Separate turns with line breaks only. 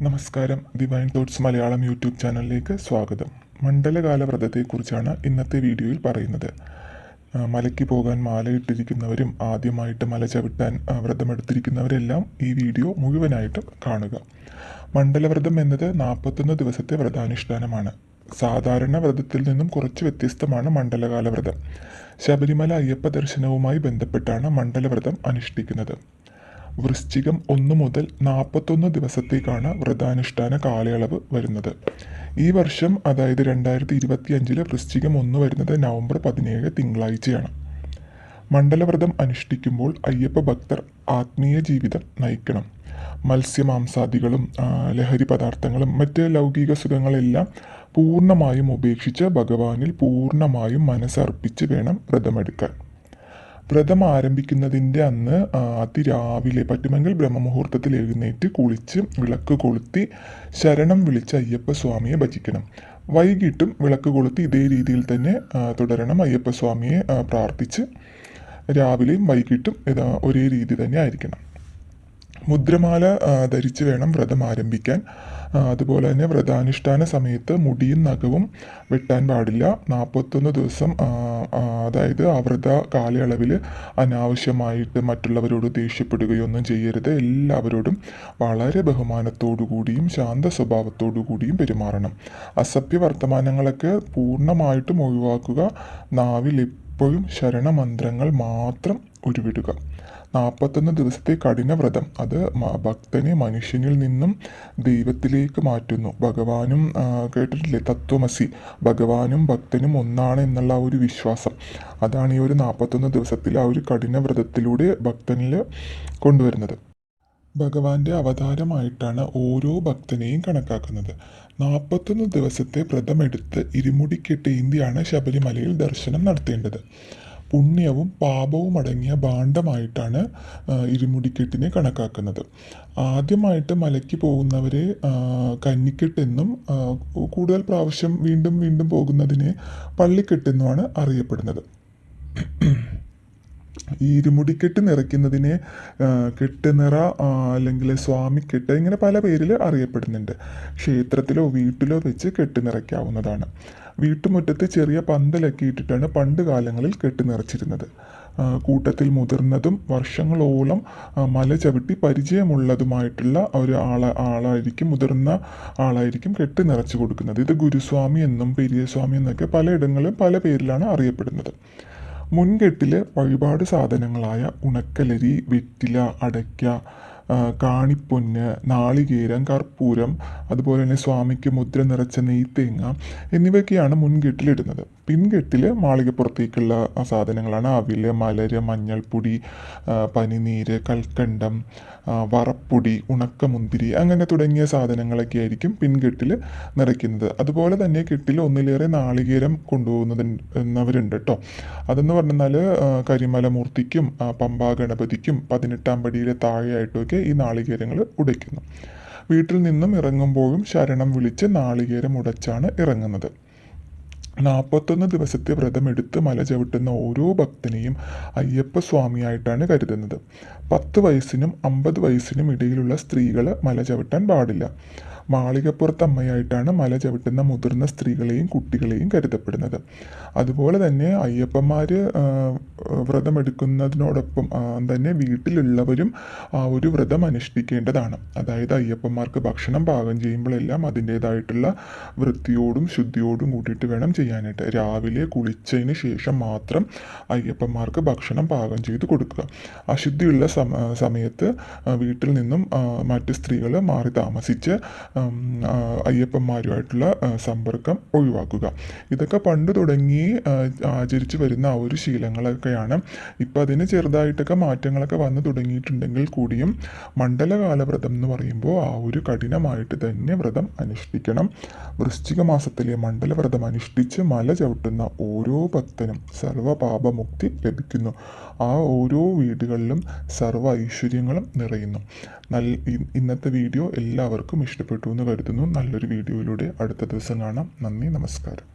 നമസ്കാരം. Divine thoughts Malayalam YouTube ചാനലിലേക്ക് സ്വാഗതം. മണ്ഡലകാല വ്രതത്തെക്കുറിച്ചാണ് ഇന്നത്തെ വീഡിയോയിൽ പറയുന്നത്. മലയ്ക്ക് പോകാൻ മാലയിട്ടിരിക്കുന്നവരും ആദ്യമായിട്ട് മല ചവിട്ടാൻ വ്രതമെടുത്തിരിക്കുന്നവരെല്ലാം ഈ വീഡിയോ മുഴുവനായിട്ടും കാണുക. മണ്ഡലവ്രതം എന്നത് നാൽപ്പത്തൊന്ന് ദിവസത്തെ വ്രതാനുഷ്ഠാനമാണ്. സാധാരണ വ്രതത്തിൽ നിന്നും കുറച്ച് വ്യത്യസ്തമാണ് മണ്ഡലകാല വ്രതം ശബരിമല അയ്യപ്പ ദർശനവുമായി ബന്ധപ്പെട്ടാണ് മണ്ഡലവ്രതം അനുഷ്ഠിക്കുന്നത്. വൃശ്ചികം ഒന്ന് മുതൽ നാൽപ്പത്തൊന്ന് ദിവസത്തേക്കാണ് വ്രതാനുഷ്ഠാന കാലയളവ് വരുന്നത്. ഈ വർഷം അതായത് രണ്ടായിരത്തി ഇരുപത്തി അഞ്ചിൽ വൃശ്ചികം ഒന്ന് വരുന്നത് നവംബർ പതിനേഴ് തിങ്കളാഴ്ചയാണ്. മണ്ഡലവ്രതം അനുഷ്ഠിക്കുമ്പോൾ അയ്യപ്പ ഭക്തർ ആത്മീയ ജീവിതം നയിക്കണം. മത്സ്യമാംസാദികളും ലഹരി പദാർത്ഥങ്ങളും മറ്റ് ലൗകിക സുഖങ്ങളെല്ലാം പൂർണമായും ഉപേക്ഷിച്ച് ഭഗവാനിൽ പൂർണമായും മനസ്സർപ്പിച്ച് വേണം വ്രതമെടുക്കാൻ. വ്രതം ആരംഭിക്കുന്നതിന്റെ അന്ന് അതിരാവിലെ പറ്റുമെങ്കിൽ ബ്രഹ്മമുഹൂർത്തത്തിൽ എഴുന്നേറ്റ് കുളിച്ച് വിളക്ക് കൊളുത്തി ശരണം വിളിച്ച് അയ്യപ്പ സ്വാമിയെ ഭജിക്കണം. വൈകിട്ടും വിളക്ക് കൊളുത്തി ഇതേ രീതിയിൽ തന്നെ തുടരണം. അയ്യപ്പ സ്വാമിയെ പ്രാർത്ഥിച്ച് രാവിലെയും വൈകിട്ടും ഇതാ ഒരേ രീതി തന്നെ ആയിരിക്കണം. മുദ്രമാല ധരിച്ച് വേണം വ്രതം ആരംഭിക്കാൻ അതുപോലെ തന്നെ വ്രതാനുഷ്ഠാന സമയത്ത് മുടിയും നഖവും വെട്ടാൻ പാടില്ല. നാൽപ്പത്തൊന്ന് ദിവസം അതായത് അവരുടെ കാലയളവിൽ അനാവശ്യമായിട്ട് മറ്റുള്ളവരോട് ദേഷ്യപ്പെടുകയൊന്നും ചെയ്യരുത്. എല്ലാവരോടും വളരെ ബഹുമാനത്തോടു കൂടിയും ശാന്ത സ്വഭാവത്തോടു കൂടിയും പെരുമാറണം. അസഭ്യ വർത്തമാനങ്ങളൊക്കെ പൂർണമായിട്ടും ഒഴിവാക്കുക. നാവിൽ എപ്പോഴും ശരണമന്ത്രങ്ങൾ മാത്രം ഉരുവിടുക. നാൽപ്പത്തൊന്ന് ദിവസത്തെ കഠിന വ്രതം അത് ഭക്തനെ മനുഷ്യനിൽ നിന്നും ദൈവത്തിലേക്ക് മാറ്റുന്നു. ഭഗവാനും കേട്ടിട്ടില്ലേ? തത്വമസി. ഭഗവാനും ഭക്തനും ഒന്നാണ് എന്നുള്ള ഒരു വിശ്വാസം. അതാണ് ഈ ഒരു നാൽപ്പത്തൊന്ന് ദിവസത്തിൽ ആ ഒരു കഠിന വ്രതത്തിലൂടെ ഭക്തനിൽ കൊണ്ടുവരുന്നത്. ഭഗവാന്റെ അവതാരമായിട്ടാണ് ഓരോ ഭക്തനെയും കണക്കാക്കുന്നത്. നാൽപ്പത്തൊന്ന് ദിവസത്തെ വ്രതമെടുത്ത് ഇരുമുടിക്കെട്ട് ഇന്ത്യയാണ് ശബരിമലയിൽ ദർശനം നടത്തേണ്ടത്. പുണ്യവും പാപവും അടങ്ങിയ ഭാണ്ഡമായിട്ടാണ് ഇരുമുടിക്കെട്ടിനെ കണക്കാക്കുന്നത്. ആദ്യമായിട്ട് മലയ്ക്ക് പോകുന്നവരെ കന്നിക്കെട്ടെന്നും കൂടുതൽ പ്രാവശ്യം വീണ്ടും വീണ്ടും പോകുന്നതിനെ പള്ളിക്കെട്ടെന്നുമാണ് അറിയപ്പെടുന്നത്. ഈ ഇരുമുടിക്കെട്ട് നിറയ്ക്കുന്നതിനെ കെട്ട് കെട്ടുനിറ അല്ലെങ്കിൽ സ്വാമിക്കെട്ട് ഇങ്ങനെ പല പേരിൽ അറിയപ്പെടുന്നുണ്ട്. ക്ഷേത്രത്തിലോ വീട്ടിലോ വെച്ച് കെട്ട് നിറയ്ക്കാവുന്നതാണ്. വീട്ടുമുറ്റത്ത് ചെറിയ പന്തലൊക്കെ ഇട്ടിട്ടാണ് പണ്ട് കാലങ്ങളിൽ കെട്ട് നിറച്ചിരുന്നത്. കൂട്ടത്തിൽ മുതിർന്നതും വർഷങ്ങളോളം മല ചവിട്ടി പരിചയമുള്ളതുമായിട്ടുള്ള ഒരു ആള ആളായിരിക്കും മുതിർന്ന ആളായിരിക്കും കെട്ട് നിറച്ചു കൊടുക്കുന്നത്. ഇത് ഗുരുസ്വാമി എന്നും പെരിയസ്വാമി എന്നൊക്കെ പലയിടങ്ങളിലും പല പേരിലാണ് അറിയപ്പെടുന്നത്. മുൻകെട്ടിൽ വഴിപാട് സാധനങ്ങളായ ഉണക്കലരി വെറ്റില അടയ്ക്ക കാണിപ്പൊന്ന് നാളികേരം കർപ്പൂരം അതുപോലെ തന്നെ സ്വാമിക്ക് മുദ്ര നിറച്ച നെയ്ത്തേങ്ങ എന്നിവയൊക്കെയാണ് മുൻകെട്ടിലിടുന്നത്. പിൻകെട്ടിൽ മാളികപ്പുറത്തേക്കുള്ള സാധനങ്ങളാണ്. അവിൽ മലര് മഞ്ഞൾപ്പൊടി പനിനീര് കൽക്കണ്ടം വറപ്പൊടി ഉണക്കമുന്തിരി അങ്ങനെ തുടങ്ങിയ സാധനങ്ങളൊക്കെ ആയിരിക്കും പിൻകെട്ടിൽ നിറയ്ക്കുന്നത്. അതുപോലെ തന്നെ കെട്ടിൽ ഒന്നിലേറെ നാളികേരം കൊണ്ടുപോകുന്നവരുണ്ട് കേട്ടോ അതെന്ന് പറഞ്ഞാൽ കരിമല മൂർത്തിക്കും പമ്പാ ഗണപതിക്കും പതിനെട്ടാം പടിയിലെ താഴെയായിട്ടുമൊക്കെ ഈ നാളികേരങ്ങൾ ഉടയ്ക്കുന്നു. വീട്ടിൽ നിന്നും ഇറങ്ങുമ്പോഴും ശരണം വിളിച്ച് നാളികേരം ഉടച്ചാണ് ഇറങ്ങുന്നത്. നാൽപ്പത്തൊന്ന് ദിവസത്തെ വ്രതമെടുത്ത് മല ചവിട്ടുന്ന ഓരോ ഭക്തനെയും അയ്യപ്പ സ്വാമിയായിട്ടാണ് കരുതുന്നത്. പത്ത് വയസ്സിനും അമ്പത് വയസ്സിനും ഇടയിലുള്ള സ്ത്രീകൾ മല ചവിട്ടാൻ പാടില്ല. മാളികപ്പുറത്തമ്മയായിട്ടാണ് മല ചവിട്ടുന്ന മുതിർന്ന സ്ത്രീകളെയും കുട്ടികളെയും കരുതപ്പെടുന്നത്. അതുപോലെ തന്നെ അയ്യപ്പന്മാർ വ്രതമെടുക്കുന്നതിനോടൊപ്പം തന്നെ വീട്ടിലുള്ളവരും ആ ഒരു വ്രതം അനുഷ്ഠിക്കേണ്ടതാണ്. അതായത് അയ്യപ്പന്മാർക്ക് ഭക്ഷണം പാകം ചെയ്യുമ്പോഴെല്ലാം അതിന്റേതായിട്ടുള്ള വൃത്തിയോടും ശുദ്ധിയോടും കൂട്ടിയിട്ട് വേണം ചെയ്യാനായിട്ട്. രാവിലെ കുളിച്ചതിന് ശേഷം മാത്രം അയ്യപ്പന്മാർക്ക് ഭക്ഷണം പാകം ചെയ്ത് കൊടുക്കുക. അശുദ്ധിയുള്ള സമ സമയത്ത് വീട്ടിൽ നിന്നും മറ്റ് സ്ത്രീകൾ മാറി താമസിച്ച് അയ്യപ്പന്മാരുമായിട്ടുള്ള സമ്പർക്കം ഒഴിവാക്കുക. ഇതൊക്കെ പണ്ട് തുടങ്ങി ആചരിച്ചു വരുന്ന ആ ഒരു ശീലങ്ങളൊക്കെയാണ്. ഇപ്പം അതിന് ചെറുതായിട്ടൊക്കെ മാറ്റങ്ങളൊക്കെ വന്നു തുടങ്ങിയിട്ടുണ്ടെങ്കിൽ കൂടിയും മണ്ഡലകാല വ്രതം എന്ന് പറയുമ്പോൾ ആ ഒരു കഠിനമായിട്ട് തന്നെ വ്രതം അനുഷ്ഠിക്കണം. വൃശ്ചിക മാസത്തിലെ മണ്ഡലവ്രതം അനുഷ്ഠിച്ച് മല ചവിട്ടുന്ന ഓരോ ഭക്തനും സർവപാപമുക്തി ലഭിക്കുന്നു. ആ ഓരോ വീടുകളിലും സർവ ഐശ്വര്യങ്ങളും നിറയുന്നു. നല്ല ഇന്നത്തെ വീഡിയോ എല്ലാവർക്കും ഇഷ്ടപ്പെട്ടു. എന്ന് കരുതുന്നു. നല്ലൊരു വീഡിയോയിലൂടെ അടുത്ത ദിവസം കാണാം. നന്ദി നമസ്കാരം.